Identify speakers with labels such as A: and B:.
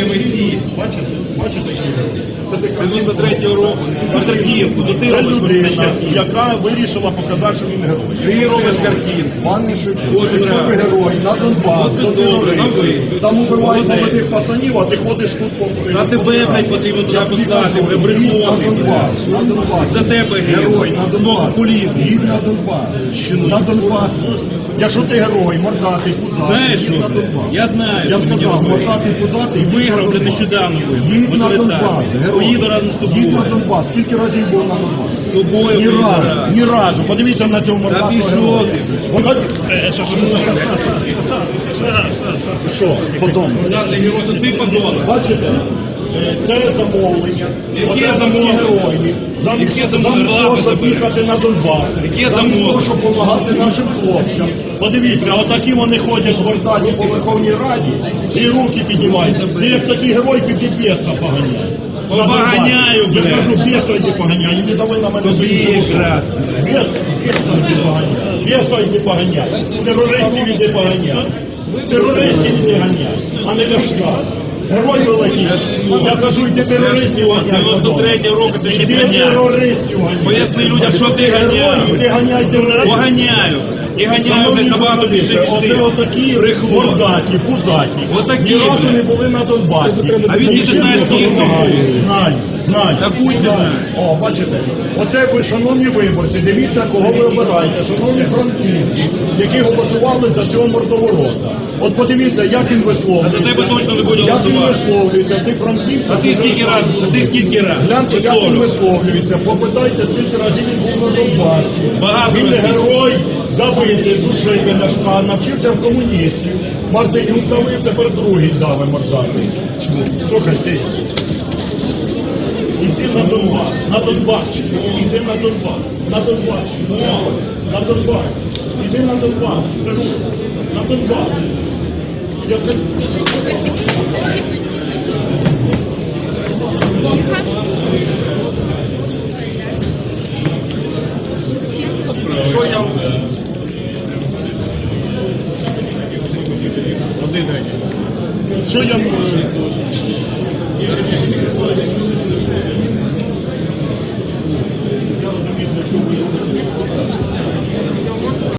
A: Eu Бачите? Бачите, які герої? Це така
B: 93-го року, на Тракіївку, то ти
A: Це
B: робиш
A: людина,
B: картинку.
A: яка вирішила показати, що він герой.
B: Ти робиш картинку.
A: Пане Шевчук,
B: Кожен
A: якщо ви герой, на Донбас, то ти
B: добре, на ви.
A: Там убивають
B: Молодець.
A: молодих пацанів, а ти ходиш тут по...
B: А тебе, блядь, потрібно туди послати, брехло
A: На Донбас, на Донбас.
B: За тебе
A: Герой, на Донбас.
B: популізму.
A: Їдь на Донбас. На Донбас. Якщо ти герой, мордатий, пузатий,
B: Знаєш
A: їдь
B: що?
A: на Донбас.
B: Я знаю,
A: Я
B: що мені
A: сказав,
B: робити.
A: мордатий, пузатий,
B: Виграв,
A: на
B: вже
A: Донбас.
B: нещодавно
A: Їдь на Донбас.
B: Поїду разом з
A: Їдь на. Донбас. Скільки разів був на Донбас?
B: З тобою
A: Ні
B: поїду
A: разу,
B: раз.
A: ні разу. Подивіться на цьому
B: пішов ти.
A: Вона- Що, подобно?
B: Ти подонок.
A: Бачите? Це замовлення. Оце
B: замовлення?
A: герої. Замість того, щоб їхати на Донбас. Замість того, щоб допомагати нашим хлопцям. Подивіться, отакі вони ходять гордаті по Верховній Раді і руки піднімаються. Ти як такий герой піди біса поганяй. На Донбас. Я кажу, біса йди поганяй, не давай на мене
B: якраз.
A: Бес, беса йди поганяй. Беса йди поганяй. Терористів іди поганяй. Терористів іди ганяй, а не ляшка. Герой великий. Я кажу, йди терористів
B: Ляшко, з
A: ганяй.
B: 93-го року ти ще ганяв.
A: терористів.
B: Поясни людям, що ти ганяв.
A: Іди ганяй терористів.
B: Поганяю. І ганяю, блядь, набагато більше, ніж
A: Оце отакі мордаті, пузаті.
B: Отакі,
A: Ні разу не були на Донбасі.
B: А він ти знаєш,
A: не
B: ким ти?
A: Знаю, знаю.
B: Та будь ти
A: Знаю.
B: знаєш.
A: О, бачите, оце ви, шановні виборці, дивіться, кого ви обираєте, шановні франківці, які голосували за цього мордоворота. От подивіться, як він висловлюється.
B: За тебе точно не буде
A: Як він висловлюється, ти франківця.
B: А ти скільки раз, а ти скільки раз?
A: Гляньте, як він висловлюється. Попитайте, скільки разів він був на Донбасі.
B: Багато
A: Він
B: разів.
A: герой давити, душити Ляшка, навчився в комуністів. Мартинюк давив, тепер другий дави мордати. Слухай, ти. Іди на Донбас, на Донбас, іди на Донбас, на Донбас, на Донбас, іди на Донбас, на Донбас. Що я... Що